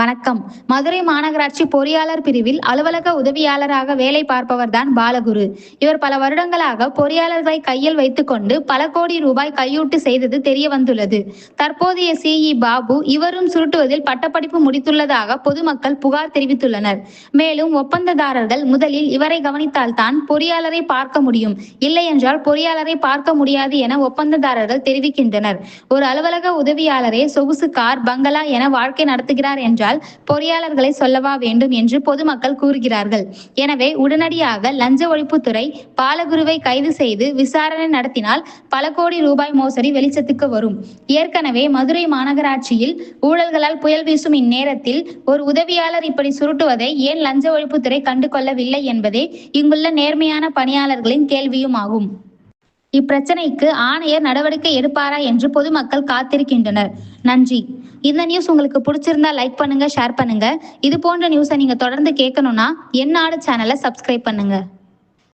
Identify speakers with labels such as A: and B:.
A: வணக்கம். மதுரை மாநகராட்சி பொறியாளர் பிரிவில் அலுவலக உதவியாளராக வேலை பார்ப்பவர்தான் பாலகுரு. இவர் பல வருடங்களாக பொறியாளர்களை கையில் வைத்துக்கொண்டு பல கோடி ரூபாய் கையூட்டு செய்தது தெரிய வந்துள்ளது தற்போதைய சிஇ பாபு இவரும் சுருட்டுவதில் பட்டப்படிப்பு முடித்துள்ளதாக பொதுமக்கள் புகார் தெரிவித்துள்ளனர். மேலும் ஒப்பந்ததாரர்கள் முதலில் இவரை கவனித்தால்தான் பொறியாளரை பார்க்க முடியும். இல்லை என்றால் பொறியாளரை பார்க்க முடியாது என ஒப்பந்ததாரர்கள் தெரிவிக்கின்றனர். ஒரு அலுவலக உதவியாளரே சொகுசு கார் பங்களா என வாழ்க்கை நடத்துகிறார் என்றால் பொறியாளர்களை சொல்லவா வேண்டும் என்று பொதுமக்கள் கூறுகிறார்கள். எனவே உடனடியாக லஞ்ச ஒழிப்புத்துறை பாலகுருவை கைது செய்து விசாரணை நடத்தினால் பல கோடி ரூபாய் மோசடி வெளிச்சத்துக்கு வரும். ஏற்கனவே மதுரை மாநகராட்சியில் ஊழல்களால் புயல் வீசும் இந்நேரத்தில் ஒரு உதவியாளர் இப்படி சுருட்டுவதை ஏன் லஞ்ச ஒழிப்புத்துறை கண்டு கொள்ளவில்லை என்பதே இங்குள்ள நேர்மையான பணியாளர்களின் கேள்வியும் ஆகும் இப்பிரச்சனைக்கு ஆணையர் நடவடிக்கை எடுப்பாரா என்று பொதுமக்கள் காத்திருக்கின்றனர். நன்றி. இந்த நியூஸ் உங்களுக்கு பிடிச்சிருந்தா லைக் பண்ணுங்க ஷேர் பண்ணுங்க. இது போன்ற நியூஸை நீங்க தொடர்ந்து கேட்கணும்னா என்னோட சேனலை சப்ஸ்கிரைப் பண்ணுங்க.